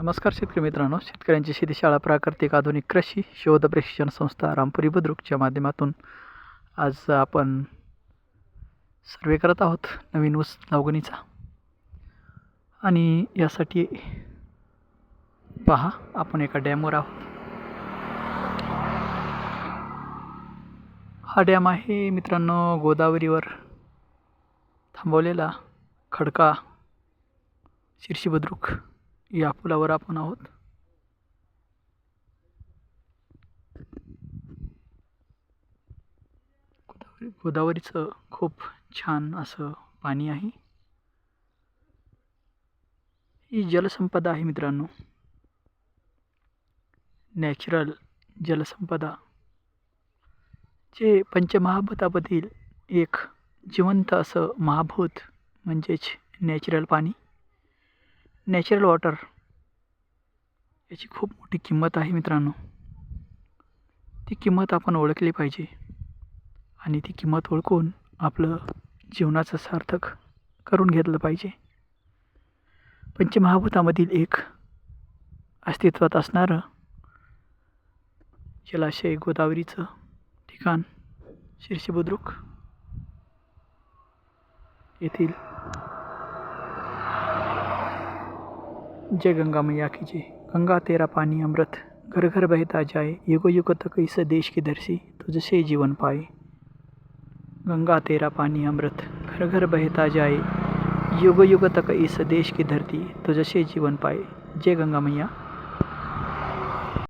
नमस्कार शेतकरी मित्रांनो. शेतकऱ्यांची शेतीशाळा प्राकृतिक आधुनिक कृषी शोध प्रशिक्षण संस्था रामपुरी बुद्रुकच्या माध्यमातून आज आपण सर्वे करत आहोत नवीन ऊस लावगणीचा. आणि यासाठी पहा आपण एका डॅमवर आहोत. हा डॅम आहे मित्रांनो गोदावरीवर थांबवलेला खडका शिर्शी बुद्रुक. या पुलावर आपण आहोत. गोदावरी गोदावरीचं खूप छान असं पाणी आहे. ही जलसंपदा आहे मित्रांनो. नॅचरल जलसंपदा. जे पंचमहाभूतामधील एक जिवंत असं महाभूत म्हणजेच नॅचरल पाणी. Natural water. याची खूप मोठी किंमत आहे मित्रांनो. ती किंमत आपण ओळखली पाहिजे. आणि ती किंमत ओळखून आपलं जीवनाचं सार्थक करून घेतलं पाहिजे. पंचमहाभूतामधील एक अस्तित्वात असणारं जलाशय गोदावरीचं ठिकाण शीर्षबुद्रुक येथील जय गंगा मैया की जय। गंगा, तेरा पानी अमृत। घर घर बहता जाए। युगो युग तक इस देश की धरसी तुझसे जीवन पाए। गंगा, तेरा पानी अमृत। घर घर बहता जाए। युग युग तक इस देश की धरती तुझसे जीवन पाए। जय गंगा मैया।